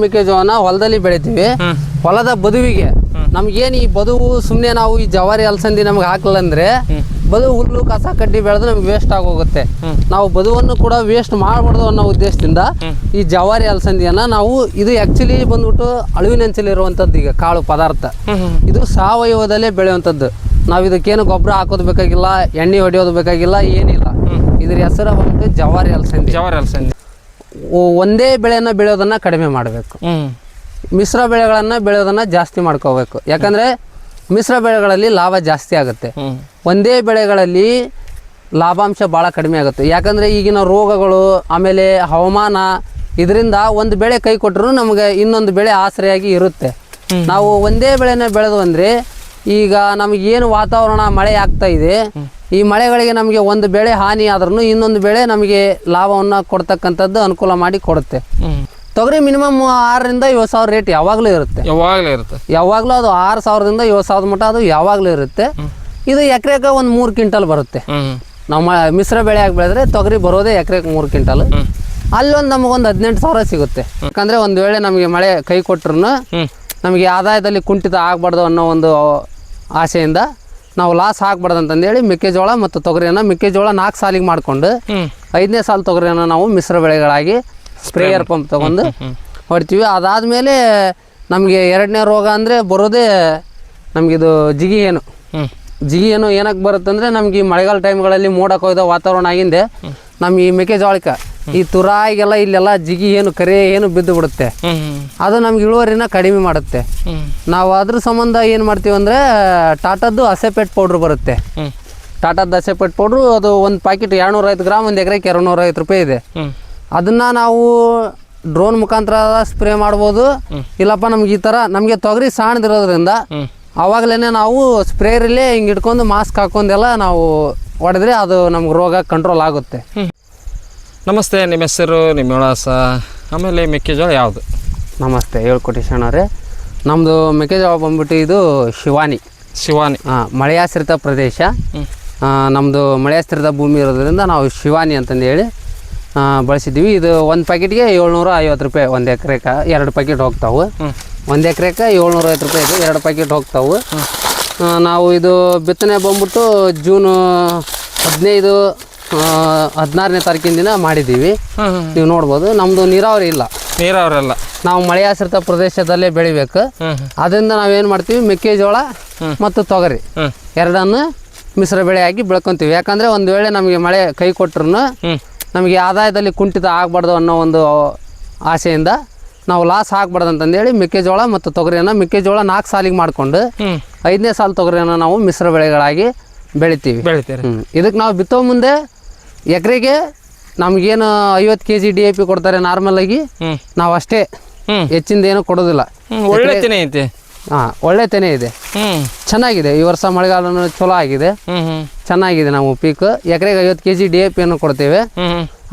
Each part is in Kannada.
ಮೆಕ್ಕೆಜೋಳನ ಹೊಲದಲ್ಲಿ ಬೆಳಿತೀವಿ. ಹೊಲದ ಬದುವಿಗೆ. ನಮ್ಗೇನು ಈ ಬದುವು ಸುಮ್ಮನೆ ನಾವು ಈ ಜವಾರಿ ಅಲಸಂದಿ ನಮ್ಗೆ ಹಾಕಲ್ಲ ಅಂದ್ರೆ ಬದು ಹುಲ್ಲು ಕಸ ಕಡ್ಡಿ ಬೆಳೆದು ನಮ್ಗೆ ವೇಸ್ಟ್ ಆಗೋಗುತ್ತೆ. ನಾವು ಬದುವನ್ನು ಕೂಡ ವೇಸ್ಟ್ ಮಾಡಬಾರ್ದು ಅನ್ನೋ ಉದ್ದೇಶದಿಂದ ಈ ಜವಾರಿ ಅಲಸಂದಿಯನ್ನ ನಾವು ಇದು ಆಕ್ಚುಲಿ ಬಂದ್ಬಿಟ್ಟು ಅಳಿವಿನಂಚಲಿರುವಂಥದ್ದು ಈಗ ಕಾಳು ಪದಾರ್ಥ. ಇದು ಸಾವಯವದಲ್ಲೇ ಬೆಳೆಯುವಂಥದ್ದು. ನಾವು ಇದಕ್ಕೇನು ಗೊಬ್ಬರ ಹಾಕೋದು ಬೇಕಾಗಿಲ್ಲ ಎಣ್ಣೆ ಹೊಡೆಯೋದು ಬೇಕಾಗಿಲ್ಲ ಏನಿಲ್ಲ. ಇದ್ರ ಹೆಸರು ಬಂದು ಜವಾರಿ ಅಲಸಂದಿ. ಜವಾರಿ ಅಲಸಂದಿ. ಒಂದೇ ಬೆಳೆಯನ್ನು ಬೆಳೆಯೋದನ್ನ ಕಡಿಮೆ ಮಾಡಬೇಕು. ಮಿಶ್ರ ಬೆಳೆಗಳನ್ನು ಬೆಳೆಯೋದನ್ನ ಜಾಸ್ತಿ ಮಾಡ್ಕೋಬೇಕು. ಯಾಕಂದರೆ ಮಿಶ್ರ ಬೆಳೆಗಳಲ್ಲಿ ಲಾಭ ಜಾಸ್ತಿ ಆಗುತ್ತೆ. ಒಂದೇ ಬೆಳೆಗಳಲ್ಲಿ ಲಾಭಾಂಶ ಭಾಳ ಕಡಿಮೆ ಆಗುತ್ತೆ. ಯಾಕಂದರೆ ಈಗಿನ ರೋಗಗಳು ಆಮೇಲೆ ಹವಾಮಾನ ಇದರಿಂದ ಒಂದು ಬೆಳೆ ಕೈ ಕೊಟ್ಟರು ನಮಗೆ ಇನ್ನೊಂದು ಬೆಳೆ ಆಸರೆಯಾಗಿ ಇರುತ್ತೆ. ನಾವು ಒಂದೇ ಬೆಳೆನ ಬೆಳೆದು ಅಂದರೆ ಈಗ ನಮಗೇನು ವಾತಾವರಣ ಮಳೆ ಆಗ್ತಾ ಇದೆ ಈ ಮಳೆಗಳಿಗೆ ನಮಗೆ ಒಂದು ಬೆಳೆ ಹಾನಿ ಆದ್ರೂ ಇನ್ನೊಂದು ಬೆಳೆ ನಮಗೆ ಲಾಭವನ್ನು ಕೊಡ್ತಕ್ಕಂಥದ್ದು ಅನುಕೂಲ ಮಾಡಿ ಕೊಡುತ್ತೆ. ತೊಗರಿ ಮಿನಿಮಮ್ ಆರರಿಂದ ಏಳು ಸಾವಿರ ರೇಟ್ ಯಾವಾಗಲೂ ಇರುತ್ತೆ. ಯಾವಾಗಲೂ ಇರುತ್ತೆ. ಯಾವಾಗಲೂ ಅದು ಆರು ಸಾವಿರದಿಂದ ಏಳು ಸಾವಿರದ ಮಟ್ಟ ಅದು ಯಾವಾಗಲೂ ಇರುತ್ತೆ. ಇದು ಎಕರೆಗೆ ಒಂದು ಮೂರು ಕ್ವಿಂಟಲ್ ಬರುತ್ತೆ. ನಾವು ಮಿಶ್ರ ಬೆಳೆ ಆಗಿ ಬೆಳೆದ್ರೆ ತೊಗರಿ ಬರೋದೇ ಎಕರೆಗೆ ಮೂರು ಕ್ವಿಂಟಲ್. ಅಲ್ಲೊಂದು ನಮಗೊಂದು ಹದಿನೆಂಟು ಸಾವಿರ ಸಿಗುತ್ತೆ. ಯಾಕಂದರೆ ಒಂದು ವೇಳೆ ನಮಗೆ ಮಳೆ ಕೈ ಕೊಟ್ಟರು ನಮಗೆ ಆದಾಯದಲ್ಲಿ ಕುಂಠಿತ ಆಗಬಾರ್ದು ಅನ್ನೋ ಒಂದು ಆಸೆಯಿಂದ ನಾವು ಲಾಸ್ ಆಗಬಾರ್ದು ಅಂತಂದೇಳಿ ಮೆಕ್ಕೆಜೋಳ ಮತ್ತು ತೊಗರಿಯನ್ನು ಮೆಕ್ಕೆಜೋಳ ನಾಲ್ಕು ಸಾಲಿಗೆ ಮಾಡಿಕೊಂಡು ಐದನೇ ಸಾಲು ತೊಗರಿಯನ್ನು ನಾವು ಮಿಶ್ರ ಬೆಳೆಗಳಾಗಿ ಸ್ಪ್ರೇಯರ್ ಪಂಪ್ ತೊಗೊಂಡು ಹೊಡ್ತೀವಿ. ಅದಾದಮೇಲೆ ನಮಗೆ ಎರಡನೇ ರೋಗ ಅಂದರೆ ಬರೋದೇ ನಮಗಿದು ಜಿಗಿ ಏನು. ಜಿಗಿ ಏನು ಏನಕ್ಕೆ ಬರುತ್ತಂದರೆ ನಮ್ಗೆ ಈ ಮಳೆಗಾಲ ಟೈಮ್ಗಳಲ್ಲಿ ಮೋಡ ಕೊಯ್ದ ವಾತಾವರಣ ಆಗಿಂದೆ ನಮ್ಗೆ ಈ ಮೆಕ್ಕೆಜೋಳಕ್ಕೆ ಈ ತುರಾಯಿಗೆಲ್ಲ ಇಲ್ಲೆಲ್ಲ ಜಿಗಿ ಏನು ಕರೆ ಏನು ಬಿದ್ದು ಬಿಡುತ್ತೆ? ಅದು ನಮ್ಗೆ ಇಳುವರಿನ ಕಡಿಮೆ ಮಾಡುತ್ತೆ. ನಾವು ಅದ್ರ ಸಂಬಂಧ ಏನು ಮಾಡ್ತೀವಿ ಅಂದರೆ ಟಾಟಾದ್ದು ಅಸೆಪೇಟ್ ಪೌಡ್ರ್ ಬರುತ್ತೆ. ಟಾಟಾದ ಟಾಟಾದ್ದು ಅಸೆಪೇಟ್ ಪೌಡ್ರು ಅದು ಒಂದು ಪ್ಯಾಕೆಟ್ ಎರಡ್ನೂರೈವತ್ತು ಗ್ರಾಮ್ ಒಂದು ಎಕರೆಗೆ ಎರಡುನೂರೈವತ್ತು ರೂಪಾಯಿ ಇದೆ. ಅದನ್ನ ನಾವು ಡ್ರೋನ್ ಮುಖಾಂತರ ಸ್ಪ್ರೇ ಮಾಡ್ಬೋದು. ಇಲ್ಲಪ್ಪ ನಮ್ಗೆ ಈ ಥರ ನಮಗೆ ತೊಗರಿ ಸಣ್ಣದಿರೋದ್ರಿಂದ ಹ್ಮ್. ಆವಾಗಲೇ ನಾವು ಸ್ಪ್ರೇರಲ್ಲೇ ಹಿಂಗೆ ಇಟ್ಕೊಂಡು ಮಾಸ್ಕ್ ಹಾಕೊಂಡೆಲ್ಲ ನಾವು ಹೊಡೆದ್ರೆ ಅದು ನಮ್ಗೆ ರೋಗ ಕಂಟ್ರೋಲ್ ಆಗುತ್ತೆ. ನಮಸ್ತೆ ನಿಮ್ಮ ಹೆಸರು ನಿಮ್ಮ ವಿಳಾಸ ಆಮೇಲೆ ಮೆಕ್ಕೆಜೋಳ ಯಾವುದು? ನಮಸ್ತೆ ಹೇಳ್ಕೊಟ್ಟಿ ಶರಣವ್ರೆ ನಮ್ಮದು ಮೆಕ್ಕೆಜೋಳ ಬಂದ್ಬಿಟ್ಟು ಇದು ಶಿವಾನಿ. ಶಿವಾನಿ. ಹಾಂ ಮಳೆಯಾಶ್ರಿತ ಪ್ರದೇಶ. ನಮ್ಮದು ಮಳೆಯಾಶ್ರಿತ ಭೂಮಿ ಇರೋದ್ರಿಂದ ನಾವು ಶಿವಾನಿ ಅಂತಂದು ಹೇಳಿ ಬಳಸಿದ್ದೀವಿ. ಇದು ಒಂದು ಪ್ಯಾಕೆಟ್ಗೆ ಏಳ್ನೂರ ಐವತ್ತು ರೂಪಾಯಿ ಒಂದು ಎಕರೆಗೆ ಎರಡು ಪ್ಯಾಕೆಟ್ ಹೋಗ್ತಾವೆ. ಒಂದು ಎಕರೆಗೆ ಏಳ್ನೂರ ಐವತ್ತು ರೂಪಾಯಿ ಇದೆ ಎರಡು ಪ್ಯಾಕೆಟ್ ಹೋಗ್ತಾವೆ. ನಾವು ಇದು ಬಿತ್ತನೆ ಬಂದ್ಬಿಟ್ಟು ಜೂನು ಹದಿನೈದು ಹದಿನಾರನೇ ತಾರೀಕಿನ ದಿನ ಮಾಡಿದ್ದೀವಿ. ನೀವು ನೋಡ್ಬೋದು ನಮ್ಮದು ನೀರಾವರಿ ಇಲ್ಲ. ನೀರಾವರಿ ಇಲ್ಲ ನಾವು ಮಳೆಯಾಶ್ರಿತ ಪ್ರದೇಶದಲ್ಲೇ ಬೆಳಿಬೇಕು. ಅದರಿಂದ ನಾವೇನು ಮಾಡ್ತೀವಿ ಮೆಕ್ಕೆಜೋಳ ಮತ್ತು ತೊಗರಿ ಎರಡನ್ನು ಮಿಶ್ರ ಬೆಳೆಯಾಗಿ ಬೆಳ್ಕೊತೀವಿ. ಯಾಕಂದರೆ ಒಂದು ವೇಳೆ ನಮಗೆ ಮಳೆ ಕೈ ಕೊಟ್ರೂ ನಮಗೆ ಆದಾಯದಲ್ಲಿ ಕುಂಠಿತ ಆಗಬಾರ್ದು ಅನ್ನೋ ಒಂದು ಆಸೆಯಿಂದ ನಾವು ಲಾಸ್ ಆಗಬಾರ್ದು ಅಂತಂದೇಳಿ ಮೆಕ್ಕೆಜೋಳ ಮತ್ತು ತೊಗರಿಯನ್ನು ಮೆಕ್ಕೆಜೋಳ ನಾಲ್ಕು ಸಾಲಿಗೆ ಮಾಡಿಕೊಂಡು ಐದನೇ ಸಾಲು ತೊಗರಿಯನ್ನು ನಾವು ಮಿಶ್ರ ಬೆಳೆಗಳಾಗಿ ಬೆಳಿತೀವಿ. ಬೆಳಿತೀವಿ ಇದಕ್ಕೆ ನಾವು ಬಿತ್ತೋ ಮುಂದೆ ಎಕರೆಗೆ ನಮ್ಗೇನು ಐವತ್ತು K G D A P ಕೊಡ್ತಾರೆ ನಾರ್ಮಲ್ ಆಗಿ ನಾವು ಅಷ್ಟೇ ಹೆಚ್ಚಿಂದ ಏನು ಕೊಡೋದಿಲ್ಲ. ಒಳ್ಳೆ ತೆನೆ ಐತೆ. ಹಾ ಒಳ್ಳೆ ತೆನೆ ಇದೆ. ಚೆನ್ನಾಗಿದೆ ಈ ವರ್ಷ ಮಳೆಗಾಲ ಚಲೋ ಆಗಿದೆ. ಚೆನ್ನಾಗಿದೆ ನಾವು ಪೀಕ್ ಎಕರೆಗೆ ಐವತ್ತು ಕೆ ಜಿ ಡಿ ಎ ಪಿಯನ್ನು ಕೊಡ್ತೇವೆ.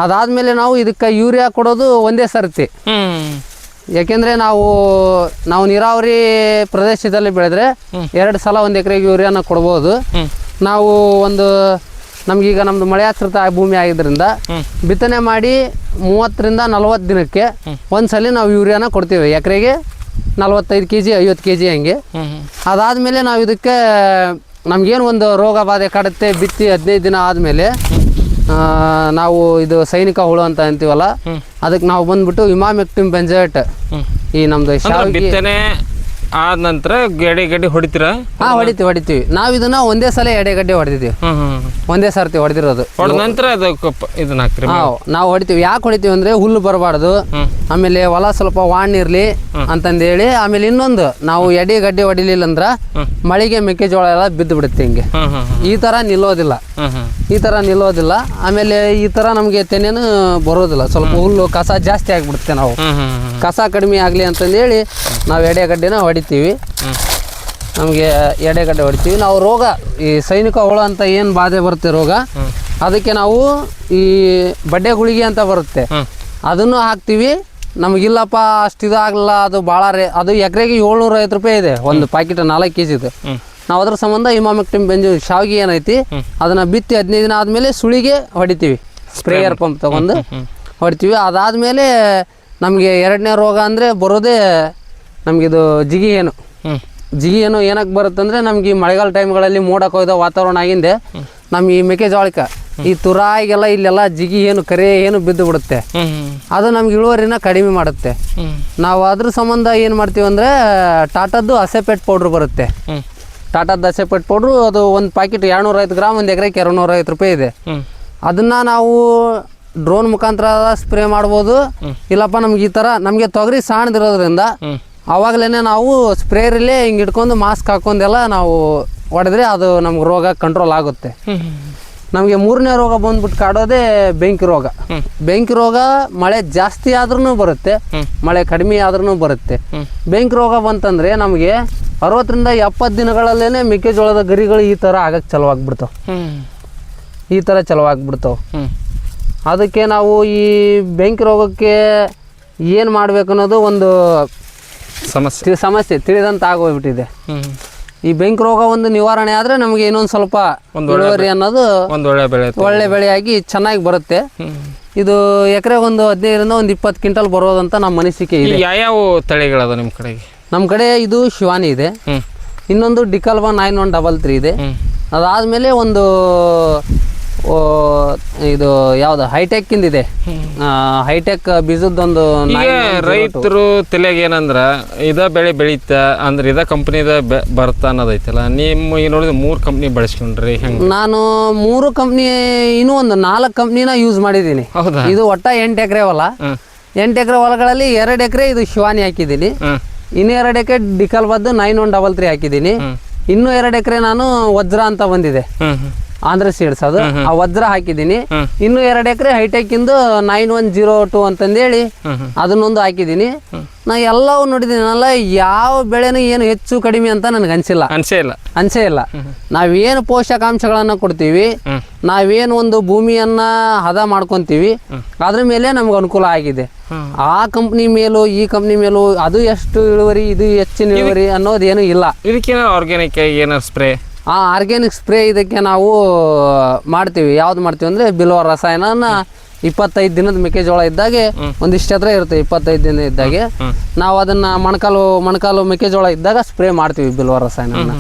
ಅದಾದ್ಮೇಲೆ ನಾವು ಇದಕ್ಕೆ ಯೂರಿಯಾ ಕೊಡೋದು ಒಂದೇ ಸರ್ತಿ. ಯಾಕೆಂದರೆ ನಾವು ನಾವು ನೀರಾವರಿ ಪ್ರದೇಶದಲ್ಲಿ ಬೆಳೆದ್ರೆ ಎರಡು ಸಲ ಒಂದು ಎಕರೆಗೆ ಯೂರಿಯಾನ ಕೊಡ್ಬೋದು. ನಾವು ಒಂದು ನಮಗೀಗ ಮಳೆ ಮಳೆಯಾಶ್ರಿತ ಭೂಮಿ ಆಗಿದ್ರಿಂದ ಬಿತ್ತನೆ ಮಾಡಿ ಮೂವತ್ತರಿಂದ ನಲವತ್ತು ದಿನಕ್ಕೆ ಒಂದು ಸಲ ನಾವು ಯೂರಿಯಾನ ಕೊಡ್ತೀವಿ. ಎಕರೆಗೆ ನಲವತ್ತೈದು ಕೆ ಜಿ ಐವತ್ತು ಕೆ ಜಿ ಹಂಗೆ ಅದಾದಮೇಲೆ ನಾವು ಇದಕ್ಕೆ ನಮ್ಗೇನು ಒಂದು ರೋಗ ಬಾಧೆ ಕಾಡುತ್ತೆ ಬಿತ್ತಿ ಹದಿನೈದು ದಿನ ಆದಮೇಲೆ ನಾವು ಇದು ಸೈನಿಕ ಹುಳು ಅಂತ ಅಂತೀವಲ್ಲ ಅದಕ್ಕೆ ನಾವು ಬಂದ್ಬಿಟ್ಟು ಇಮಾಮೆಕ್ಟಿಮ್ ಬೆಂಜೆಟ್ ಈ ನಮ್ದು ಆದ ನಂತರ ಎಡೆಗಡ್ಡೆ ಗಡಿ ಹಾ ಹಾಂ ಹೊಡಿತೀವಿ ಹೊಡಿತೀವಿ. ನಾವು ಇದನ್ನ ಒಂದೇ ಸಲ ಎಡೆಗಡ್ಡೆ ಹೊಡಿತೀವಿ. ಒಂದೇ ಸರ್ತಿ ಹೊಡೆದಿರೋದು. ಹೊಡೆದ ನಂತರ ಅದು ಇದನ್ನ ಹಾಕ್ತೀರಿ ಹಾಂ ನಾವು ಹೊಡಿತೀವಿ. ಯಾಕೆ ಹೊಡಿತೀವಿ ಅಂದ್ರೆ ಹುಲ್ಲು ಬರಬಾರ್ದು. ಆಮೇಲೆ ಹೊಲ ಸ್ವಲ್ಪ ವಾಣ್ ಇರಲಿ ಅಂತಂದೇಳಿ ಆಮೇಲೆ ಇನ್ನೊಂದು ನಾವು ಎಡಿ ಗಡ್ಡೆ ಹೊಡಿಲಿಲ್ಲ ಅಂದ್ರ ಮಳೆಗೆ ಮೆಕ್ಕೆಜೋಳ ಎಲ್ಲ ಬಿದ್ದು ಬಿಡುತ್ತೆ ಹಿಂಗೆ ಈ ಥರ ನಿಲ್ಲೋದಿಲ್ಲ. ಈ ಥರ ನಿಲ್ಲೋದಿಲ್ಲ. ಆಮೇಲೆ ಈ ಥರ ನಮಗೆ ತೆನೆನು ಬರೋದಿಲ್ಲ. ಸ್ವಲ್ಪ ಹುಲ್ಲು ಕಸ ಜಾಸ್ತಿ ಆಗಿಬಿಡುತ್ತೆ ನಾವು. ಕಸ ಕಡಿಮೆ ಆಗಲಿ ಅಂತಂದೇಳಿ ನಾವು ಎಡೆಗಡ್ಡೆನ ಹೊಡಿತೀವಿ. ಹ್ಮ್. ನಮಗೆ ಎಡೆಗಡ್ಡೆ ಹೊಡಿತೀವಿ. ನಾವು ರೋಗ ಈ ಸೈನಿಕ ಹುಳ ಅಂತ ಏನು ಬಾಧೆ ಬರುತ್ತೆ ರೋಗ ಅದಕ್ಕೆ ನಾವು ಈ ಬಡ್ಡೆ ಗುಳಿಗೆ ಅಂತ ಬರುತ್ತೆ. ಅದನ್ನು ಹಾಕ್ತೀವಿ. ನಮಗಿಲ್ಲಪ್ಪ ಅಷ್ಟು ಇದಾಗಲ್ಲ ಅದು ಭಾಳ ರೇ ಅದು ಎಕರೆಗೆ ಏಳ್ನೂರ ಐವತ್ತು ರೂಪಾಯಿ ಇದೆ ಒಂದು ಪ್ಯಾಕೆಟ್ ನಾಲ್ಕು ಕೆ ಜಿದು ಇದೆ ನಾವು ಅದ್ರ ಸಂಬಂಧ ಇಮಾಮೆಕ್ಟಿಮ್ ಬೆಂಜು ಶಾವಿಗೆ ಏನೈತಿ ಅದನ್ನು ಬಿತ್ತಿ ಹದಿನೈದು ದಿನ ಆದಮೇಲೆ ಸುಳಿಗೆ ಹೊಡಿತೀವಿ. ಸ್ಪ್ರೇಯರ್ ಪಂಪ್ ತಗೊಂಡು ಹೊಡಿತೀವಿ. ಅದಾದಮೇಲೆ ನಮಗೆ ಎರಡನೇ ರೋಗ ಅಂದರೆ ಬರೋದೇ ನಮಗಿದು ಜಿಗಿ ಏನು. ಜಿಗಿ ಏನು ಏನಕ್ಕೆ ಬರುತ್ತೆ ಅಂದರೆ ನಮ್ಗೆ ಈ ಮಳೆಗಾಲ ಟೈಮ್ಗಳಲ್ಲಿ ಮೋಡ ಕೊಯ್ದ ವಾತಾವರಣ ಆಗಿಂದೆ ನಮ್ಗೆ ಈ ಮೆಕ್ಕೆಜೋಳಕ್ಕೆ ಈ ತುರಾಯಿಗೆಲ್ಲ ಇಲ್ಲೆಲ್ಲ ಜಿಗಿ ಏನು ಕರೆ ಏನು ಬಿದ್ದು ಬಿಡುತ್ತೆ. ಅದು ನಮ್ಗೆ ಇಳುವರಿನ ಕಡಿಮೆ ಮಾಡುತ್ತೆ. ನಾವು ಅದ್ರ ಸಂಬಂಧ ಏನು ಮಾಡ್ತೀವಿ ಅಂದರೆ ಟಾಟಾದ್ದು ಅಸೆಪೆಟ್ ಪೌಡ್ರ್ ಬರುತ್ತೆ. ಟಾಟಾದ ಅಸೆಪೆಟ್ ಪೌಡ್ರು ಅದು ಒಂದು ಪ್ಯಾಕೆಟ್ ಎರಡುನೂರೈವತ್ತು ಗ್ರಾಮ್ ಒಂದು ಎಕರೆಗೆ ಎರಡುನೂರೈವತ್ತು ರೂಪಾಯಿ ಇದೆ. ಅದನ್ನ ನಾವು ಡ್ರೋನ್ ಮುಖಾಂತರ ಸ್ಪ್ರೇ ಮಾಡ್ಬೋದು. ಇಲ್ಲಪ್ಪ ನಮ್ಗೆ ಈ ಥರ ನಮಗೆ ತೊಗರಿ ಸಣ್ಣದಿರೋದ್ರಿಂದ ಹ್ಞೂ ಅವಾಗಲೇ ನಾವು ಸ್ಪ್ರೇರಲ್ಲೇ ಹಿಂಗೆ ಇಟ್ಕೊಂಡು ಮಾಸ್ಕ್ ಹಾಕೊಂಡೆಲ್ಲ ನಾವು ಹೊಡೆದ್ರೆ ಅದು ನಮ್ಗೆ ರೋಗ ಕಂಟ್ರೋಲ್ ಆಗುತ್ತೆ. ನಮಗೆ ಮೂರನೇ ರೋಗ ಬಂದ್ಬಿಟ್ಟು ಕಾಡೋದೇ ಬೆಂಕಿ ರೋಗ. ಬೆಂಕಿ ರೋಗ ಮಳೆ ಜಾಸ್ತಿ ಆದ್ರೂ ಬರುತ್ತೆ ಮಳೆ ಕಡಿಮೆ ಆದ್ರೂ ಬರುತ್ತೆ. ಬೆಂಕಿ ರೋಗ ಬಂತಂದ್ರೆ ನಮಗೆ ಅರವತ್ತರಿಂದ ಎಪ್ಪತ್ತು ದಿನಗಳಲ್ಲೇನೆ ಮೆಕ್ಕೆಜೋಳದ ಗರಿಗಳು ಈ ಥರ ಆಗಕ್ಕೆ ಚಲುವಾಗ್ಬಿಡ್ತಾವೆ. ಈ ಥರ ಚಲುವಾಗ್ಬಿಡ್ತಾವೆ. ಅದಕ್ಕೆ ನಾವು ಈ ಬೆಂಕಿ ರೋಗಕ್ಕೆ ಏನು ಮಾಡಬೇಕು ಅನ್ನೋದು ಒಂದು ಸಮಸ್ಯೆ. ಸಮಸ್ಯೆ ತಿಳಿದಂತ ಆಗೋಗ್ಬಿಟ್ಟಿದೆ ಈ ಬೆಂಕಿ ರೋಗ ಒಂದು ನಿವಾರಣೆ ಆದ್ರೆ ನಮಗೆ ಇನ್ನೊಂದು ಸ್ವಲ್ಪ ಇಳುವರಿ ಅನ್ನೋದು ಒಂದು ಒಳ್ಳೆ ಬೆಳೆ. ಒಳ್ಳೆ ಬೆಳೆಯಾಗಿ ಚೆನ್ನಾಗಿ ಬರುತ್ತೆ. ಇದು ಎಕರೆ ಒಂದು ಹದಿನೈದರಿಂದ ಒಂದು ಇಪ್ಪತ್ತು ಕ್ವಿಂಟಲ್ ಬರೋದಂತ ನಮ್ಮ ಅನಿಸಿಕೆ ಇದೆ. ಯಾವ್ಯಾವ ತಳಿಗಳದ ನಿಮ್ಮ ಕಡೆಗೆ? ನಮ್ಮ ಕಡೆ ಇದು ಶಿವಾನಿ ಇದೆ. ಇನ್ನೊಂದು ಡಿಕಲ್ವಾ ನೈನ್ ಒನ್ ಡಬಲ್ ತ್ರೀ ಇದೆ. ಅದಾದಮೇಲೆ ಒಂದು ಇದು ಯಾವ್ದು ಹೈಟೆಕ್ ಇದೆ ಹೈಟೆಕ್ ಬೀಜದೊಂದು ರೈತರು ತಲೆಗೆ ಏನಂದ್ರ ಇದ ಬೆಳೆ ಬೆಳೀತ ಅಂದ್ರೆ ಇದ ಕಂಪ್ನಿದ ಬರ್ತ ಅನ್ನೋದೈತಲ್ಲ ನಿಮ್ಮ ಈಗ ನೋಡಿದ್ರೆ ಮೂರು ಕಂಪ್ನಿ ಬಳಸ್ಕೊಂಡ್ರಿ ನಾನು ಮೂರು ಕಂಪ್ನಿ ಇನ್ನೂ ಒಂದು ನಾಲ್ಕು ಕಂಪ್ನಿನ ಯೂಸ್ ಮಾಡಿದ್ದೀನಿ. ಹೌದಾ? ಇದು ಒಟ್ಟ ಎಂಟು ಎಕರೆ ಹೊಲ. ಎಂಟ್ ಎಕರೆ ಹೊಲಗಳಲ್ಲಿ ಎರಡು ಎಕರೆ ಇದು ಶಿವಾನಿ ಹಾಕಿದ್ದೀನಿ. ಇನ್ನು ಎರಡು ಎಕರೆ ಡಿಕಲ್ ಬದ್ದು ನೈನ್ ಒನ್ ಡಬಲ್ ತ್ರೀ ಹಾಕಿದ್ದೀನಿ ಇನ್ನು ಎರಡು ಎಕರೆ ನಾನು ವಜ್ರ ಅಂತ ಬಂದಿದೆ. ಆಂಧ್ರ ಸೀಡ್ಸ್ ಅದು. ಆ ವಜ್ರ ಹಾಕಿದ್ದೀನಿ. ಇನ್ನು ಎರಡು ಎಕರೆ ಹೈಟೆಕ್ ಇಂದು ನೈನ್ ಒನ್ ಜೀರೋ ಟು ಅಂತಂದೇಳಿ ಅದನ್ನೊಂದು ಹಾಕಿದ್ದೀನಿ. ನಾ ಎಲ್ಲವೂ ನೋಡಿದ್ದೀನಲ್ಲ ಯಾವ ಬೆಳೆನೂ ಏನು ಹೆಚ್ಚು ಕಡಿಮೆ ಅಂತ ನನಗೆ ಅನಿಸಿಲ್ಲ. ಅನ್ಸೇ ಇಲ್ಲ. ಅನ್ಸೇ ಇಲ್ಲ. ನಾವೇನು ಪೋಷಕಾಂಶಗಳನ್ನು ಕೊಡ್ತೀವಿ. ನಾವೇನು ಒಂದು ಭೂಮಿಯನ್ನ ಹದ ಮಾಡ್ಕೊಂತೀವಿ ಅದ್ರ ಮೇಲೆ ನಮ್ಗೆ ಅನುಕೂಲ ಆಗಿದೆ. ಆ ಕಂಪ್ನಿ ಮೇಲೂ ಈ ಕಂಪ್ನಿ ಮೇಲೂ ಅದು ಎಷ್ಟು ಇಳುವರಿ ಇದು ಹೆಚ್ಚಿನ ಇಳುವರಿ ಅನ್ನೋದೇನು ಇಲ್ಲ. ಇದಕ್ಕೆ ಆರ್ಗ್ಯಾನಿಕ್ ಏನೋ ಏನಾರು ಸ್ಪ್ರೇ ಆ ಆರ್ಗ್ಯಾನಿಕ್ ಸ್ಪ್ರೇ ಇದಕ್ಕೆ ನಾವು ಮಾಡ್ತೀವಿ. ಯಾವ್ದು ಮಾಡ್ತೀವಿ ಅಂದ್ರೆ ಬಿಲ್ವ ರಸಾಯನ ಇಪ್ಪತ್ತೈದು ದಿನದ ಮೆಕ್ಕೆಜೋಳ ಇದ್ದಾಗೆ ಒಂದಿಷ್ಟು ಹತ್ರ ಇರುತ್ತೆ ಇಪ್ಪತ್ತೈದು ದಿನ ಇದ್ದಾಗೆ. ನಾವು ಅದನ್ನ ಮೊಣಕಾಲು ಮೊಣಕಾಲು ಮೆಕ್ಕೆಜೋಳ ಇದ್ದಾಗ ಸ್ಪ್ರೇ ಮಾಡ್ತೀವಿ ಬಿಲ್ವ ರಸಾಯನ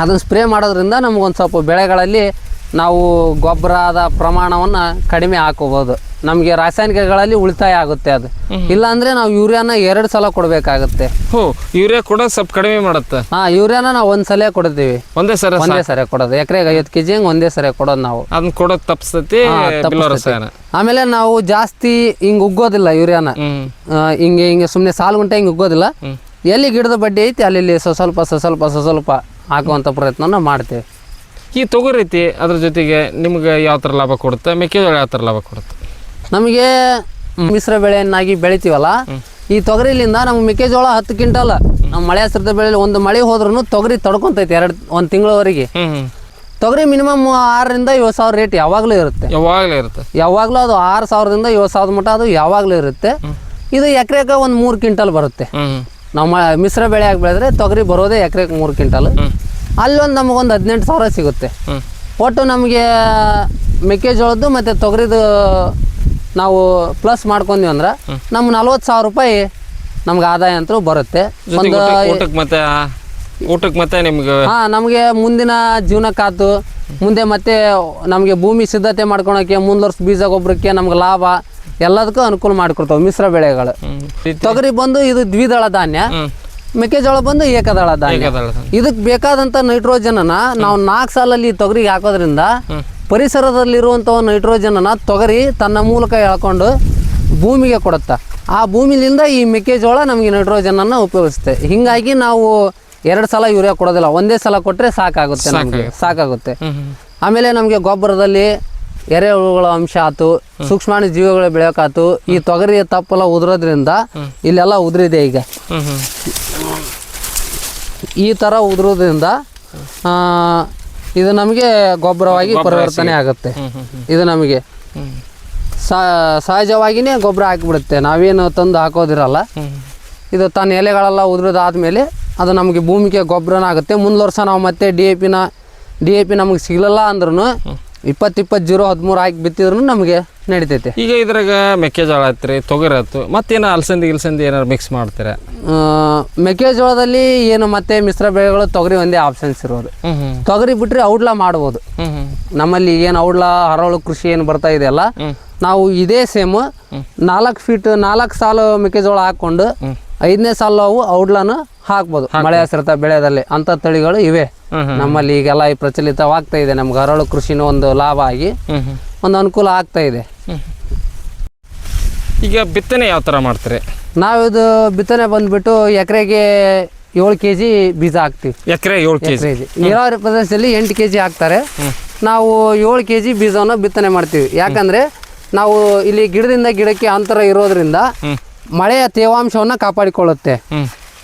ಅದನ್ನು ಸ್ಪ್ರೇ ಮಾಡೋದ್ರಿಂದ ನಮ್ಗೊಂದು ಸ್ವಲ್ಪ ಬೆಳೆಗಳಲ್ಲಿ ನಾವು ಗೊಬ್ಬರದ ಪ್ರಮಾಣವನ್ನು ಕಡಿಮೆ ಹಾಕೋಬೋದು. ನಮಗೆ ರಾಸಾಯನಿಕಗಳಲ್ಲಿ ಉಳಿತಾಯ ಆಗುತ್ತೆ ಅದು. ಇಲ್ಲಾಂದ್ರೆ ನಾವು ಯೂರಿಯಾನ ಎರಡು ಸಲ ಕೊಡಬೇಕಾಗುತ್ತೆ. ಯೂರಿಯಾ ಕೂಡ ಸ್ವಲ್ಪ ಕಡಿಮೆ ಮಾಡುತ್ತೆ. ಹಾ ಯೂರಿಯಾನ ನಾವು ಒಂದ್ ಸಲ ಕೊಡ್ತೀವಿ. ಒಂದೇ ಸರ ಒಂದೇ ಸರಿ ಕೊಡೋದು. ಎಕರೆಗೆ ಐವತ್ತು ಕೆ ಜಿ ಹಂಗೆ ಒಂದೇ ಸರಿ ಕೊಡೋದು ನಾವು. ಅದನ್ನ ಕೊಡೋದು ತಪ್ಪಿಸ್ತೈತಿ ಬಿಲೋ ರಸಾಯನ ಆಮೇಲೆ ನಾವು ಜಾಸ್ತಿ ಹಿಂಗೆ ಉಗ್ಗೋದಿಲ್ಲ ಯೂರಿಯಾನ. ಆ, ಹಿಂಗೆ ಹಿಂಗೆ ಸುಮ್ಮನೆ ಸಾಲು ಗುಂಟೆ ಹಿಂಗೆ ಉಗ್ಗೋದಿಲ್ಲ. ಎಲ್ಲಿ ಗಿಡದ ಬಡ್ಡಿ ಐತಿ ಅಲ್ಲಿ ಸ್ವಲ್ಪ ಸ್ವಲ್ಪ ಸ್ವ ಸ್ವಲ್ಪ ಸ್ವಲ್ಪ ಹಾಕುವಂಥ ಪ್ರಯತ್ನನ ಮಾಡ್ತೇವೆ. ಈ ತೊಗರಿ ಐತಿ ಅದ್ರ ಜೊತೆಗೆ ನಿಮ್ಗೆ ಯಾವ ಥರ ಲಾಭ ಕೊಡುತ್ತೆ? ಮೆಕ್ಕೆಜೋಳ ಯಾವ ಥರ ಲಾಭ ಕೊಡುತ್ತೆ? ನಮಗೆ ಮಿಶ್ರ ಬೆಳೆಯನ್ನಾಗಿ ಬೆಳಿತೀವಲ್ಲ ಈ ತೊಗರಿಲಿಂದ ನಮ್ಗೆ ಮೆಕ್ಕೆಜೋಳ ಹತ್ತು ಕ್ವಿಂಟಲ್ ನಮ್ಮ ಮಳೆ ಹಸಿರದ ಬೆಳೆಯಲ್ಲಿ ಒಂದು ಮಳೆ ಹೋದ್ರೂ ತೊಗರಿ ತಡ್ಕೊಂತೈತಿ ಎರಡು ಒಂದು ತಿಂಗಳವರೆಗೆ. ತೊಗರಿ ಮಿನಿಮಮ್ ಆರರಿಂದ ಏಳು ಸಾವಿರ ರೇಟ್ ಯಾವಾಗಲೂ ಇರುತ್ತೆ. ಯಾವಾಗಲೂ ಇರುತ್ತೆ. ಯಾವಾಗಲೂ ಅದು ಆರು ಸಾವಿರದಿಂದ ಏಳು ಸಾವಿರದ ಮಟ್ಟ ಅದು ಯಾವಾಗಲೂ ಇರುತ್ತೆ. ಇದು ಎಕರೆಗೆ ಒಂದು ಮೂರು ಕ್ವಿಂಟಲ್ ಬರುತ್ತೆ. ನಮ್ಮ ನಾವು ಮಿಶ್ರ ಬೆಳೆಯಾಗಿ ಬೆಳೆದ್ರೆ ತೊಗರಿ ಬರೋದೇ ಎಕರೆಗೆ ಮೂರು ಕ್ವಿಂಟಲ್. ಅಲ್ಲೊಂದು ನಮಗೊಂದು ಹದಿನೆಂಟು ಸಾವಿರ ಸಿಗುತ್ತೆ. ಒಟ್ಟು ನಮಗೆ ಮೆಕ್ಕೆಜೋಳದ್ದು ಮತ್ತು ತೊಗರಿದು ನಾವು ಪ್ಲಸ್ ಮಾಡ್ಕೊಂಡ್ವಿ ಅಂದ್ರೆ ನಮ್ಮ ನಲ್ವತ್ತು ಸಾವಿರ ರೂಪಾಯಿ ನಮ್ಗೆ ಆದಾಯ ಅಂತೂ ಬರುತ್ತೆ. ಒಂದು ಊಟಕ್ಕೆ ಮತ್ತೆ ಊಟಕ್ಕೆ ಮತ್ತೆ ನಿಮ್ಗೆ ಹಾಂ ನಮಗೆ ಮುಂದಿನ ಜೀವನಕ್ಕಾತು ಮುಂದೆ ಮತ್ತೆ ನಮಗೆ ಭೂಮಿ ಸಿದ್ಧತೆ ಮಾಡ್ಕೊಳಕ್ಕೆ ಮುಂದುವರ್ಸ್ ಬೀಜ ಗೊಬ್ಬರಕ್ಕೆ ನಮ್ಗೆ ಲಾಭ ಎಲ್ಲದಕ್ಕೂ ಅನುಕೂಲ ಮಾಡಿಕೊಡ್ತಾವೆ ಮಿಶ್ರ ಬೆಳೆಗಳು. ತೊಗರಿ ಬಂದು ಇದು ದ್ವಿದಳ ಧಾನ್ಯ. ಮೆಕ್ಕೆಜೋಳ ಬಂದು ಏಕದಳ ಧಾನ್ಯ. ಬೇಕಾದಳ ಇದಕ್ಕೆ ಬೇಕಾದಂಥ ನೈಟ್ರೋಜನನ ನಾವು ನಾಲ್ಕು ಸಾಲಲ್ಲಿ ತೊಗರಿಗೆ ಹಾಕೋದ್ರಿಂದ ಪರಿಸರದಲ್ಲಿರುವಂಥ ನೈಟ್ರೋಜನನ ತೊಗರಿ ತನ್ನ ಮೂಲಕ ಎಳ್ಕೊಂಡು ಭೂಮಿಗೆ ಕೊಡುತ್ತೆ. ಆ ಭೂಮಿಲಿಂದ ಈ ಮೆಕ್ಕೆಜೋಳ ನಮಗೆ ನೈಟ್ರೋಜನನ್ನು ಉಪಯೋಗಿಸುತ್ತೆ. ಹಿಂಗಾಗಿ ನಾವು ಎರಡು ಸಲ ಯೂರಿಯಾ ಕೊಡೋದಿಲ್ಲ ಒಂದೇ ಸಲ ಕೊಟ್ಟರೆ ಸಾಕಾಗುತ್ತೆ ನಮಗೆ. ಸಾಕಾಗುತ್ತೆ. ಆಮೇಲೆ ನಮಗೆ ಗೊಬ್ಬರದಲ್ಲಿ ಎರೆಹುಳುಗಳ ಅಂಶ ಆತು ಸೂಕ್ಷ್ಮಾಣು ಜೀವಿಗಳು ಬೆಳೆಯೋಕಾತು ಈ ತೊಗರಿ ತಪ್ಪೆಲ್ಲ ಉದುರೋದ್ರಿಂದ ಇಲ್ಲೆಲ್ಲ ಉದುರಿದೆ ಈಗ. ಈ ಥರ ಉದುರೋದ್ರಿಂದ ಇದು ನಮಗೆ ಗೊಬ್ಬರವಾಗಿ ಪರಿವರ್ತನೆ ಆಗುತ್ತೆ. ಇದು ನಮಗೆ. ಸಹಜವಾಗಿನೇ ಸಹಜವಾಗಿಯೇ ಗೊಬ್ಬರ ಹಾಕಿಬಿಡುತ್ತೆ. ನಾವೇನು ತಂದು ಹಾಕೋದಿರಲ್ಲ. ಇದು ತನ್ನ ಎಲೆಗಳೆಲ್ಲ ಉದುರಿದಾದ್ಮೇಲೆ ಅದು ನಮಗೆ ಭೂಮಿಗೆ ಗೊಬ್ಬರನ ಆಗುತ್ತೆ ಮುಂದೆ ವರ್ಷ ನಾವು ಮತ್ತೆ ಡಿ ಎ ಪಿನ ಡಿ ಎ ಪಿ ನಮಗೆ ಸಿಗಲಿಲ್ಲ ಅಂದ್ರೂ ಇಪ್ಪತ್ತು ಇಪ್ಪತ್ತು ಜೀರೋ ಹದಿಮೂರು ಹಾಕಿ ಬಿತ್ತಿದ್ರು ನಮಗೆ ನಡಿತೈತೆ. ಈಗ ಇದ್ರಾಗ ಮೆಕ್ಕೆಜೋಳ ಐತ್ರಿ ತೊಗರಿ ಆಯ್ತು ಮತ್ತೇನು ಅಲಸಂದಿ ಗಿಲ್ಸಂದಿ ಏನಾರು ಮಿಕ್ಸ್ ಮಾಡ್ತೀರಾ? ಮೆಕ್ಕೆಜೋಳದಲ್ಲಿ ಏನು ಮತ್ತೆ ಮಿಶ್ರ ಬೆಳೆಗಳು ತೊಗರಿ ಒಂದೇ ಆಪ್ಷನ್ಸ್ ಇರೋದು. ತೊಗರಿ ಬಿಟ್ಟರೆ ಔಡ್ಲ ಮಾಡ್ಬೋದು. ನಮ್ಮಲ್ಲಿ ಏನು ಔಡ್ಲ ಹರಳು ಕೃಷಿ ಏನು ಬರ್ತಾ ಇದೆಯಲ್ಲ. ನಾವು ಇದೇ ಸೇಮ್ ನಾಲ್ಕು ಫೀಟ್ ನಾಲ್ಕು ಸಾಲು ಮೆಕ್ಕೆಜೋಳ ಹಾಕ್ಕೊಂಡು ಐದನೇ ಸಾಲು ನಾವು ಔಡ್ಲನು ಹಾಕ್ಬೋದು. ಮಳೆ ಆಶ್ರಿತ ಬೆಳೆದಲ್ಲಿ ಅಂತ ತಳಿಗಳು ಇವೆ. ನಮ್ಮಲ್ಲಿ ಈಗೆಲ್ಲ ಈ ಪ್ರಚಲಿತವಾಗ್ತಾ ಇದೆ. ನಮ್ಗೆ ಹರಳು ಕೃಷಿನ ಒಂದು ಲಾಭ ಆಗಿ ಒಂದು ಅನುಕೂಲ ಆಗ್ತಾ ಇದೆ. ಈಗ ಬಿತ್ತನೆ ಯಾವ ಥರ ಮಾಡ್ತಾರೆ? ನಾವಿದು ಬಿತ್ತನೆ ಬಂದ್ಬಿಟ್ಟು ಎಕರೆಗೆ ಏಳು ಕೆ ಜಿ ಬೀಜ ಹಾಕ್ತೀವಿ. ಎಕರೆ ಏಳು ಕೆ ಜಿ. ನೀರಾವರಿ ಪ್ರದೇಶದಲ್ಲಿ ಎಂಟು ಕೆ ಜಿ ಹಾಕ್ತಾರೆ. ನಾವು ಏಳು ಕೆ ಜಿ ಬೀಜವನ್ನು ಬಿತ್ತನೆ ಮಾಡ್ತೀವಿ. ಯಾಕಂದರೆ ನಾವು ಇಲ್ಲಿ ಗಿಡದಿಂದ ಗಿಡಕ್ಕೆ ಅಂತರ ಇರೋದ್ರಿಂದ. ಮಳೆಯ ತೇವಾಂಶವನ್ನು ಕಾಪಾಡಿಕೊಳ್ಳುತ್ತೆ.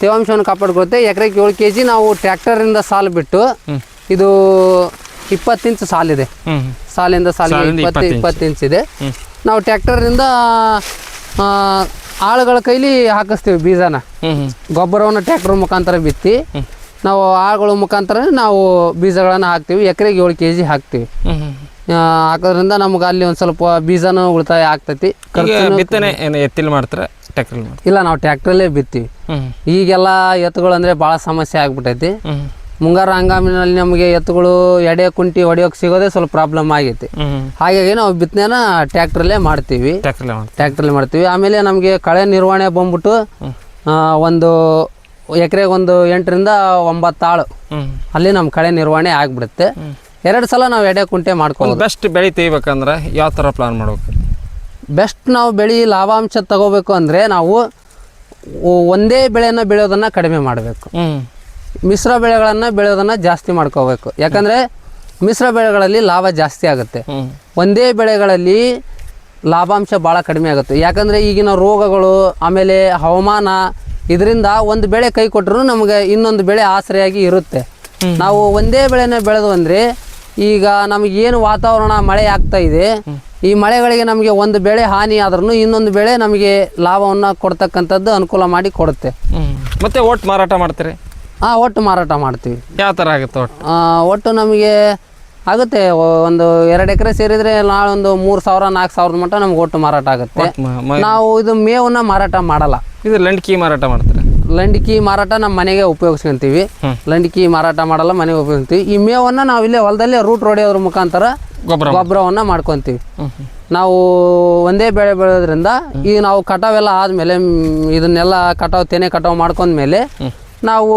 ತೇವಾಂಶವನ್ನು ಕಾಪಾಡಿಕೊಳ್ಳುತ್ತೆ. ಎಕರೆಗೆ ಏಳು ಕೆ ಜಿ ನಾವು ಟ್ರ್ಯಾಕ್ಟರಿಂದ ಸಾಲು ಬಿಟ್ಟು ಇದು ಇಪ್ಪತ್ತು ಇಂಚು ಸಾಲಿದೆ. ಸಾಲಿಂದ ಸಾಲಿಗೆ ಇಪ್ಪತ್ತು ಇಪ್ಪತ್ತು ಇಂಚ್. ಇದೆ ನಾವು ಟ್ರ್ಯಾಕ್ಟರಿಂದ ಆಳುಗಳ ಕೈಲಿ ಹಾಕಿಸ್ತೀವಿ ಬೀಜನ. ಗೊಬ್ಬರವನ್ನು ಟ್ರ್ಯಾಕ್ಟರ್ ಮುಖಾಂತರ ಬಿತ್ತಿ ನಾವು ಆಳುಗಳ ಮುಖಾಂತರ ನಾವು ಬೀಜಗಳನ್ನು ಹಾಕ್ತೀವಿ. ಎಕರೆಗೆ ಏಳು ಕೆ ಜಿ ಹಾಕ್ತೀವಿ ಹಾಕೋದ್ರಿಂದ ನಮ್ಗೆ ಅಲ್ಲಿ ಒಂದು ಸ್ವಲ್ಪ ಬೀಜನೂ ಉಳಿತಾಯ ಆಗ್ತೈತಿ. ಬಿತ್ತನೆ ಎತ್ತಿಲ್ ಮಾಡ್ತೀರಾ? ಟ್ಯಾಕ್ಟರ್ ಇಲ್ಲ ನಾವು ಟ್ಯಾಕ್ಟ್ರಲ್ಲೇ ಬಿತ್ತೀವಿ. ಈಗೆಲ್ಲ ಎತ್ತುಗಳು ಅಂದ್ರೆ ಭಾಳ ಸಮಸ್ಯೆ ಆಗ್ಬಿಟ್ಟೈತಿ ಮುಂಗಾರು ಹಂಗಾಮಿನಲ್ಲಿ ನಮಗೆ ಎತ್ತುಗಳು ಎಡೆ ಕುಂಟಿ ಹೊಡಿಯೋಕೆ ಸಿಗೋದೇ ಸ್ವಲ್ಪ ಪ್ರಾಬ್ಲಮ್ ಆಗೈತಿ. ಹಾಗಾಗಿ ನಾವು ಬಿತ್ತನೆನ ಟ್ಯಾಕ್ಟ್ರಲ್ಲೇ ಮಾಡ್ತೀವಿ. ಟ್ರಾಕ್ಟರ್ ಮಾಡ್ತೀರಾ ಮಾಡ್ತೀವಿ. ಆಮೇಲೆ ನಮಗೆ ಕಳೆ ನಿರ್ವಹಣೆ ಬಂದ್ಬಿಟ್ಟು ಒಂದು ಎಕರೆಗೆ ಒಂದು ಎಂಟರಿಂದ ಒಂಬತ್ತು ಆಳು ಅಲ್ಲಿ ನಮ್ಮ ಕಳೆ ನಿರ್ವಹಣೆ ಆಗ್ಬಿಡುತ್ತೆ. ಎರಡು ಸಲ ನಾವು ಎಡೆ ಕುಂಟೆ ಮಾಡ್ಕೊಂಡು ಬೆಸ್ಟ್ ಬೆಳೆ ತೆಗಿಬೇಕಂದ್ರೆ ಯಾವ ಥರ ಪ್ಲಾನ್ ಮಾಡ್ಬೇಕು? ಬೆಸ್ಟ್ ನಾವು ಬೆಳೆ ಲಾಭಾಂಶ ತಗೋಬೇಕು ಅಂದರೆ ನಾವು ಒಂದೇ ಬೆಳೆಯನ್ನು ಬೆಳೆಯೋದನ್ನು ಕಡಿಮೆ ಮಾಡಬೇಕು. ಮಿಶ್ರ ಬೆಳೆಗಳನ್ನು ಬೆಳೆಯೋದನ್ನು ಜಾಸ್ತಿ ಮಾಡ್ಕೋಬೇಕು. ಯಾಕಂದರೆ ಮಿಶ್ರ ಬೆಳೆಗಳಲ್ಲಿ ಲಾಭ ಜಾಸ್ತಿ ಆಗುತ್ತೆ. ಒಂದೇ ಬೆಳೆಗಳಲ್ಲಿ ಲಾಭಾಂಶ ಭಾಳ ಕಡಿಮೆ ಆಗುತ್ತೆ. ಯಾಕಂದರೆ ಈಗಿನ ರೋಗಗಳು ಆಮೇಲೆ ಹವಾಮಾನ ಇದರಿಂದ ಒಂದು ಬೆಳೆ ಕೈ ಕೊಟ್ಟರು ನಮಗೆ ಇನ್ನೊಂದು ಬೆಳೆ ಆಸರೆಯಾಗಿ ಇರುತ್ತೆ. ನಾವು ಒಂದೇ ಬೆಳೆನ ಬೆಳೆದು ಅಂದರೆ ಈಗ ನಮಗೇನು ವಾತಾವರಣ ಮಳೆ ಆಗ್ತಾ ಇದೆ ಈ ಮಳೆಗಳಿಗೆ ನಮಗೆ ಒಂದು ಬೆಳೆ ಹಾನಿ ಆದ್ರೂ ಇನ್ನೊಂದು ಬೆಳೆ ನಮಗೆ ಲಾಭವನ್ನು ಕೊಡ್ತಕ್ಕಂಥದ್ದು ಅನುಕೂಲ ಮಾಡಿ ಕೊಡುತ್ತೆ. ಮತ್ತೆ ಒಟ್ಟು ಮಾರಾಟ ಮಾಡ್ತೀರಿ? ಹಾಂ ಒಟ್ಟು ಮಾರಾಟ ಮಾಡ್ತೀವಿ. ಯಾವ ಥರ ಆಗುತ್ತೆ ಒಟ್ಟು? ಒಟ್ಟು ನಮಗೆ ಆಗುತ್ತೆ. ಒಂದು ಎರಡು ಎಕರೆ ಸೇರಿದರೆ ನಾಳೆ ಒಂದು ಮೂರು ಸಾವಿರ ನಾಲ್ಕು ಸಾವಿರದ ಮಟ್ಟ ನಮ್ಗೆ ಒಟ್ಟು ಮಾರಾಟ ಆಗುತ್ತೆ. ನಾವು ಇದು ಮೇವನ್ನ ಮಾರಾಟ ಮಾಡಲ್ಲ. ಇದು ಲಂಡ್ಕಿ ಮಾರಾಟ ಮಾಡ್ತೀರಿ? ಲಂಡಿಕಿ ಮಾರಾಟ ನಮ್ಮ ಮನೆಗೆ ಉಪಯೋಗಿಸ್ಕೊಂತೀವಿ. ಲಂಡಿಕಿ ಮಾರಾಟ ಮಾಡಲ್ಲ ಮನೆಗೆ ಉಪಯೋಗಿಸ್ತೀವಿ. ಈ ಮೇವನ್ನು ನಾವು ಇಲ್ಲೇ ಹೊಲದಲ್ಲೇ ರೂಟ್ ರೋಡಿಯೋದ್ರ ಮುಖಾಂತರ ಗೊಬ್ಬರ ಗೊಬ್ಬರವನ್ನು ಮಾಡ್ಕೊತೀವಿ. ನಾವು ಒಂದೇ ಬೆಳೆ ಬೆಳೆಯೋದ್ರಿಂದ ಈಗ ನಾವು ಕಟಾವೆಲ್ಲ ಆದಮೇಲೆ ಇದನ್ನೆಲ್ಲ ಕಟಾವು ತೆನೆ ಕಟಾವು ಮಾಡ್ಕೊಂಡ್ಮೇಲೆ ನಾವು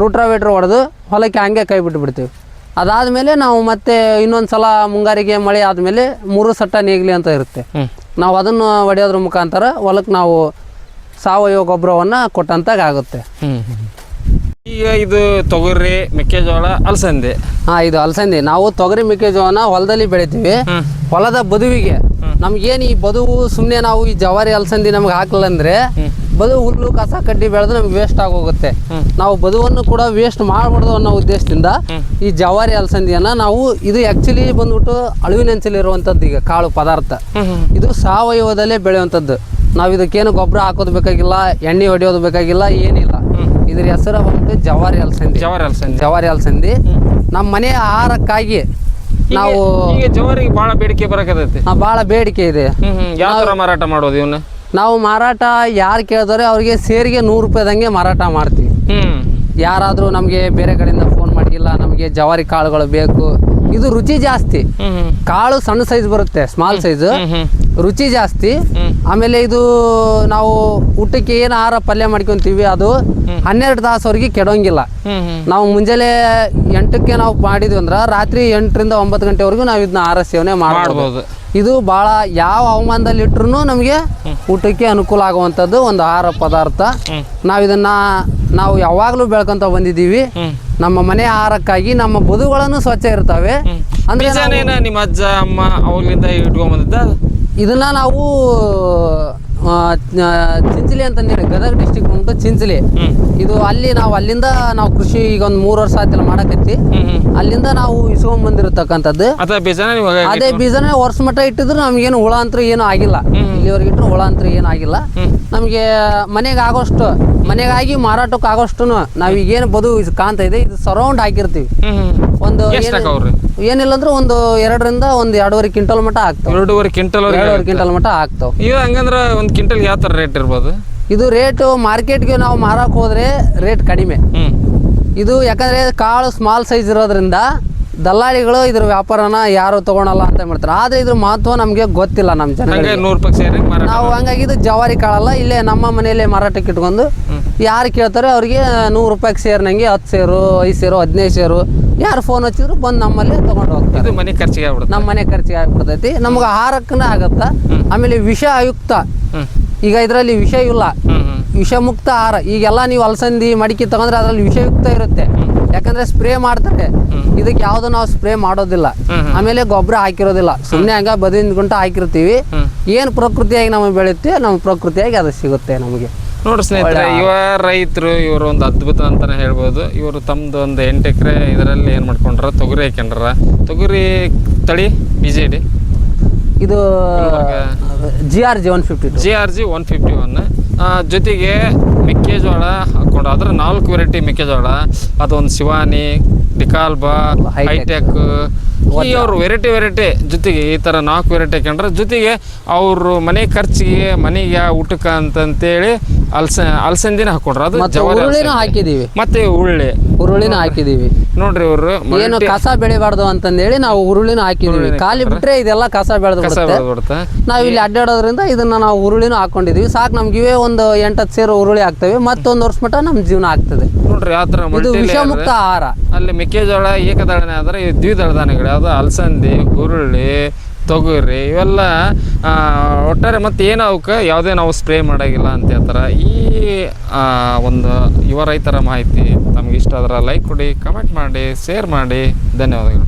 ರೂಟ್ರಾವೇಟ್ರ್ ಹೊಡೆದು ಹೊಲಕ್ಕೆ ಹಂಗೆ ಕೈ ಬಿಟ್ಟು ಬಿಡ್ತೀವಿ ಅದಾದಮೇಲೆ ನಾವು ಮತ್ತೆ ಇನ್ನೊಂದು ಸಲ ಮುಂಗಾರಿಗೆ ಮಳೆ ಆದಮೇಲೆ ಮೂರು ಸಟ್ಟ ನೇಗ್ಲಿ ಅಂತ ಇರುತ್ತೆ. ನಾವು ಅದನ್ನು ಹೊಡೆಯೋದ್ರ ಮುಖಾಂತರ ಹೊಲಕ್ಕೆ ನಾವು ಸಾವಯವ ಗೊಬ್ಬರವನ್ನು ಕೊಟ್ಟಂತಾಗ ಆಗುತ್ತೆ. ಹ್ಮ್ ಹ್ಮ್. ಈಗ ಇದು ತೊಗರಿ ಮೆಕ್ಕೆಜೋಳ ಅಲಸಂದೆ. ಹಾಂ ಇದು ಅಲಸಂದಿ. ನಾವು ತೊಗರಿ ಮೆಕ್ಕೆಜೋಳನ ಹೊಲದಲ್ಲಿ ಬೆಳಿತೀವಿ. ಹೊಲದ ಬದುವಿಗೆ ನಮ್ಗೇನು ಈ ಬದುವು ಸುಮ್ಮನೆ ನಾವು ಈ ಜವಾರಿ ಅಲಸಂದಿ ನಮ್ಗೆ ಹಾಕಲ್ಲ ಅಂದ್ರೆ ಬದು ಹುಲ್ಲು ಕಸ ಕಡ್ಡಿ ಬೆಳೆದು ನಮ್ಗೆ ವೇಸ್ಟ್ ಆಗೋಗುತ್ತೆ. ನಾವು ಬದುವನ್ನು ಕೂಡ ವೇಸ್ಟ್ ಮಾಡಬಾರ್ದು ಅನ್ನೋ ಉದ್ದೇಶದಿಂದ ಈ ಜವಾರಿ ಅಲಸಂದಿಯನ್ನು ನಾವು ಇದು ಆ್ಯಕ್ಚುಲಿ ಬಂದ್ಬಿಟ್ಟು ಅಳುವಿನಂಚಲಿರುವಂಥದ್ದು ಈಗ ಕಾಳು ಪದಾರ್ಥ. ಇದು ಸಾವಯವದಲ್ಲೇ ಬೆಳೆಯುವಂಥದ್ದು ನಾವು ಇದಕ್ಕೇನು ಗೊಬ್ಬರ ಹಾಕೋದು ಬೇಕಾಗಿಲ್ಲ ಎಣ್ಣೆ ಹೊಡೆಯೋದು ಬೇಕಾಗಿಲ್ಲ ಏನಿಲ್ಲ. ಇದ್ರ ಹೆಸರು ಬಂದ್ಬಿಟ್ಟು ಜವಾರಿ ಅಲ್ಸಂದಿ. ಜವಾರಿ ಅಲ್ಸಂದಿ. ಜವಾರಿ ಅಲ್ಸಂದಿ. ನಮ್ಮ ಮನೆ ಆಹಾರಕ್ಕಾಗಿ ನಾವು ಜವಾರಿಗೆ ಬಹಳ ಬೇಡಿಕೆ ಬರಕತೈತಿ ಬಹಳ ಬೇಡಿಕೆ ಇದೆ. ಯಾವ ಮಾರಾಟ ಮಾಡೋದು ಇವನ್ನ ನಾವು ಮಾರಾಟ ಯಾರು ಕೇಳಿದ್ರೆ ಅವ್ರಿಗೆ ಸೇರಿಗೆ ನೂರು ರೂಪಾಯಿದಂಗೆ ಮಾರಾಟ ಮಾಡ್ತೀವಿ. ಯಾರಾದ್ರೂ ನಮಗೆ ಬೇರೆ ಕಡೆಯಿಂದ ಫೋನ್ ಮಾಡಿಲ್ಲ ನಮಗೆ ಜವಾರಿ ಕಾಳುಗಳು ಬೇಕು. ಇದು ರುಚಿ ಜಾಸ್ತಿ. ಕಾಳು ಸಣ್ಣ ಸೈಜ್ ಬರುತ್ತೆ ಸ್ಮಾಲ್ ಸೈಜು ರುಚಿ ಜಾಸ್ತಿ. ಆಮೇಲೆ ಇದು ನಾವು ಊಟಕ್ಕೆ ಏನು ಆಹಾರ ಪಲ್ಯ ಮಾಡ್ಕೊಂತೀವಿ ಅದು ಹನ್ನೆರಡು ತಾಸವರೆಗೆ ಕೆಡೋಂಗಿಲ್ಲ. ನಾವು ಮುಂಜಾನೆ ಎಂಟಕ್ಕೆ ನಾವು ಮಾಡಿದ್ವಿ ಅಂದ್ರೆ ರಾತ್ರಿ ಎಂಟರಿಂದ ಒಂಬತ್ತು ಗಂಟೆವರೆಗೂ ನಾವು ಇದನ್ನ ಆಹಾರ ಸೇವನೆ ಮಾಡ್ಬೋದು. ಇದು ಭಾಳ ಯಾವ ಹವಾಮಾನದಲ್ಲಿ ಇಟ್ರು ನಮಗೆ ಊಟಕ್ಕೆ ಅನುಕೂಲ ಆಗುವಂಥದ್ದು ಒಂದು ಆಹಾರ ಪದಾರ್ಥ. ನಾವು ಇದನ್ನ ನಾವು ಯಾವಾಗಲೂ ಬೆಳ್ಕೊಂತ ಬಂದಿದ್ದೀವಿ. ನಮ್ಮ ಮನೆ ಆಹಾರಕ್ಕಾಗಿ ನಮ್ಮ ಬದುಗಳನ್ನು ಸ್ವಚ್ಛ ಇರ್ತವೆ. ಅಂದ್ರೆ ನಿಮ್ಮ ಅಜ್ಜ ಅಮ್ಮ ಅವ್ರಿಂದ ಇಟ್ಕೊಂಬಂದಿದ್ದ ಇದನ್ನ ನಾವು ಚಿಂಚಲಿ ಅಂತ ಅಂತಂದೇಳಿ ಗದಗ ಡಿಸ್ಟಿಕ್ ಬಂದ್ಬಿಟ್ಟು ಚಿಂಚಲಿ. ಇದು ಅಲ್ಲಿ ನಾವು ಅಲ್ಲಿಂದ ನಾವು ಕೃಷಿ ಈಗ ಒಂದು ಮೂರ್ ವರ್ಷ ಆಯ್ತಲ್ಲ ಮಾಡಕತ್ತಿ. ಅಲ್ಲಿಂದ ನಾವು ಇಸ್ಕೊಂಡ್ ಬಂದಿರತಕ್ಕಂಥದ್ದು. ಅದೇ ಬೀಜನ ವರ್ಷ ಮಟ್ಟ ಇಟ್ಟಿದ್ರು ನಮ್ಗೇನು ಹುಳ ಅಂತೂ ಏನು ಆಗಿಲ್ಲ. ಇಲ್ಲಿವರೆಗೆ ಇಟ್ಟರು ಹುಳ ಅಂತೂ ಏನು ಆಗಿಲ್ಲ. ನಮಗೆ ಮನೆಗೆ ಆಗೋಷ್ಟು ಮನೆಗಾಗಿ ಮಾರಾಟಕ್ಕೆ ಆಗೋಷ್ಟು ನಾವು ಈಗೇನು ಬದು ಕಾಣ್ತಾ ಇದೆ. ಇದು ಸರೌಂಡ್ ಹಾಕಿರ್ತೀವಿ ಒಂದು ಏನಿಲ್ಲ ಅಂದ್ರೆ ಒಂದು ಎರಡರಿಂದ ಒಂದು ಎರಡೂವರೆ ಕ್ವಿಂಟಲ್ ಮಟ್ಟ ಆಗ್ತಾವ. ಎರಡೂವರೆ ಕ್ವಿಂಟಲ್ ಎರಡೂವರೆ ಕ್ವಿಂಟಲ್ ಮಟ್ಟ ಆಗ್ತಾವ. ಈಗ ಹಂಗಂದ್ರ ಒಂದು ಕ್ವಿಂಟಲ್ ಯಾವ ಥರ ರೇಟ್ ಇರ್ಬೋದು? ಇದು ರೇಟು ಮಾರ್ಕೆಟ್ಗೆ ನಾವು ಮಾರಕ್ಕೆ ಹೋದ್ರೆ ರೇಟ್ ಕಡಿಮೆ. ಇದು ಯಾಕಂದ್ರೆ ಕಾಳು ಸ್ಮಾಲ್ ಸೈಜ್ ಇರೋದ್ರಿಂದ ದಲ್ಲಾಳಿಗಳು ಇದ್ರ ವ್ಯಾಪಾರನ ಯಾರು ತಗೊಳಲ್ಲ ಅಂತ ಮಾಡ್ತಾರೆ. ಆದ್ರೆ ಇದ್ರ ಮಹತ್ವ ನಮಗೆ ಗೊತ್ತಿಲ್ಲ ನಮ್ಮ ಜನ ನೂರು ರೂಪಾಯಿ ಸೇರಿ ಮಾರಾಟ ನಾವು ಹಂಗಾಗಿ ಇದು ಜವಾರಿ ಕಾಳಲ್ಲ ಇಲ್ಲೇ ನಮ್ಮ ಮನೆಯಲ್ಲೇ ಮಾರಾಟಕ್ಕೆ ಇಟ್ಕೊಂಡು ಯಾರು ಕೇಳ್ತಾರೆ ಅವ್ರಿಗೆ ನೂರು ರೂಪಾಯಿಗೆ ಸೇರ್ನಂಗೆ ಹತ್ತು ಸೇರು ಐದು ಸೇರು ಹದಿನೈದು ಸೇರು ಯಾರು ಫೋನ್ ಹಚ್ಚಿದ್ರು ಬಂದು ನಮ್ಮಲ್ಲಿ ತಗೊಂಡು ಹೋಗ್ತಾರೆ. ಇದು ಮನೆ ಖರ್ಚಿಗೆ ಆಗ್ಬಿಡುತ್ತೆ. ನಮ್ಮ ಮನೆ ಖರ್ಚಿಗೆ ಆಗ್ಬಿಡ್ತೈತಿ. ನಮ್ಗೆ ಆಹಾರಕ್ಕನ ಆಗತ್ತ. ಆಮೇಲೆ ವಿಷ ಆಯುಕ್ತ. ಈಗ ಇದರಲ್ಲಿ ವಿಷ ಇಲ್ಲ. ಹ್ಮ್ ಮುಕ್ತ ವಿಷಮುಕ್ತ ಆಹಾರ. ಈಗೆಲ್ಲ ನೀವು ಅಲಸಂದಿ ಮಡಿಕೆ ತಗೊಂಡ್ರೆ ಅದರಲ್ಲಿ ವಿಷಯುಕ್ತ ಇರುತ್ತೆ. ಯಾಕಂದ್ರೆ ಸ್ಪ್ರೇ ಮಾಡ್ತಾರೆ. ಇದಕ್ಕೆ ಯಾವ್ದು ನಾವು ಸ್ಪ್ರೇ ಮಾಡೋದಿಲ್ಲ. ಆಮೇಲೆ ಗೊಬ್ಬರ ಹಾಕಿರೋದಿಲ್ಲ. ಸುಮ್ಮನೆ ಹಂಗ ಬದಿನ ಗುಂಟ ಹಾಕಿರ್ತೀವಿ. ಏನ್ ಪ್ರಕೃತಿಯಾಗಿ ನಮಗೆ ಬೆಳೆಯುತ್ತೆ ನಮ್ಮ ಪ್ರಕೃತಿಯಾಗಿ ಅದು ಸಿಗುತ್ತೆ ನಮಗೆ. ನೋಡಿ ಸ್ನೇಹಿತರೆ ಇವ ರೈತರು ಇವರು ಒಂದು ಅದ್ಭುತ ಅಂತಾನೆ ಹೇಳ್ಬೋದು. ಇವರು ತಮ್ಮದು ಒಂದು ಎಂಟು ಎಕರೆ ಇದರಲ್ಲಿ ಏನು ಮಾಡ್ಕೊಂಡ್ರ? ತೊಗರಿ ಹಾಕೊಂಡ್ರ ತೊಗರಿ ತಳಿ ಬಿ ಜೆ ಡಿ ಇದು G R G one fifty G R G one fifty one ಜೊತೆಗೆ ಮೆಕ್ಕೆಜೋಳ ಹಾಕೊಂಡು ಅದ್ರ ನಾಲ್ಕು ವೆರೈಟಿ ಮೆಕ್ಕೆಜೋಳ. ಅದೊಂದು ಶಿವಾನಿ ಡಿಕಾಲ್ಬಾ. ಹೈಟೆಕ್ ಈ ಅವ್ರ ವೆರೈಟಿ ವೆರೈಟಿ ಜೊತೆಗೆ ಈ ಥರ ನಾಲ್ಕು ವೆರೈಟಿ ಹಾಕೊಂಡ್ರೆ ಜೊತೆಗೆ ಅವರು ಮನೆ ಖರ್ಚಿಗೆ ಮನೆಗೆ ಊಟಕ್ಕೆ ಅಂತಂತೇಳಿ ಅಲ್ಸ ಅಲ್ಸಂದಿನ ಹಾಕೊಂಡ್ರ ಅದು ಜವಾರಿ. ಹಾಕಿದೀವಿ. ಮತ್ತೆ ಉಳ್ಳಿ ಹುರುಳಿನ ಹಾಕಿದೀವಿ. ನೋಡ್ರಿ ಇವರು ಏನು ಕಸ ಬೆಳಿಬಾರ್ದು ಅಂತಂದೇಳಿ ನಾವು ಹುರುಳಿನ ಹಾಕಿದೀವಿ. ಖಾಲಿ ಬಿಟ್ರೆ ಇದೆಲ್ಲ ಕಸ ಬೆಳೆದು ಬಿಡುತ್ತೆ. ನಾವು ಇಲ್ಲಿ ಅಡ್ಡಾಡೋದ್ರಿಂದ ಇದನ್ನ ನಾವು ಹುರುಳಿನ ಹಾಕೊಂಡಿದೀವಿ. ಸಾಕು ನಮ್ಗೆ ಇವೇ ಒಂದು ಎಂಟತ್ತು ಸೇರು ಹುರುಳಿ ಆಗ್ತವೆ ಮತ್ತೊಂದು ವರ್ಷ ಮಟ್ಟ ನಮ್ಮ ಜೀವನ ಆಗ್ತದೆ. ನೋಡ್ರಿ ಯಾವ ಥರ ಇದು ಮಲ್ಟಿ ವಿಷಮುಕ್ತ ಆಹಾರ. ಅಲ್ಲಿ ಮೆಕ್ಕೆಜೋಳ ಏಕದಳನೆ ಆದ್ರೆ ದ್ವಿದಳ ಧಾನ್ಯಗಳು ಯಾವುದು? ಅಲಸಂದಿ ಹುರುಳಿ ತೊಗರಿ. ಇವೆಲ್ಲ ಒಟ್ಟಾರೆ ಮತ್ತೆ ಏನು ಅವಕ್ಕೆ? ಯಾವುದೇ ನಾವು ಸ್ಪ್ರೇ ಮಾಡೋಂಗಿಲ್ಲ ಅಂತ ಹೇಳ್ತಾರೆ. ಈ ಒಂದು ಯುವ ರೈತರ ಮಾಹಿತಿ ತಮಗೆ ಇಷ್ಟ ಆದ್ರೆ ಲೈಕ್ ಕೊಡಿ ಕಮೆಂಟ್ ಮಾಡಿ ಶೇರ್ ಮಾಡಿ. ಧನ್ಯವಾದಗಳು.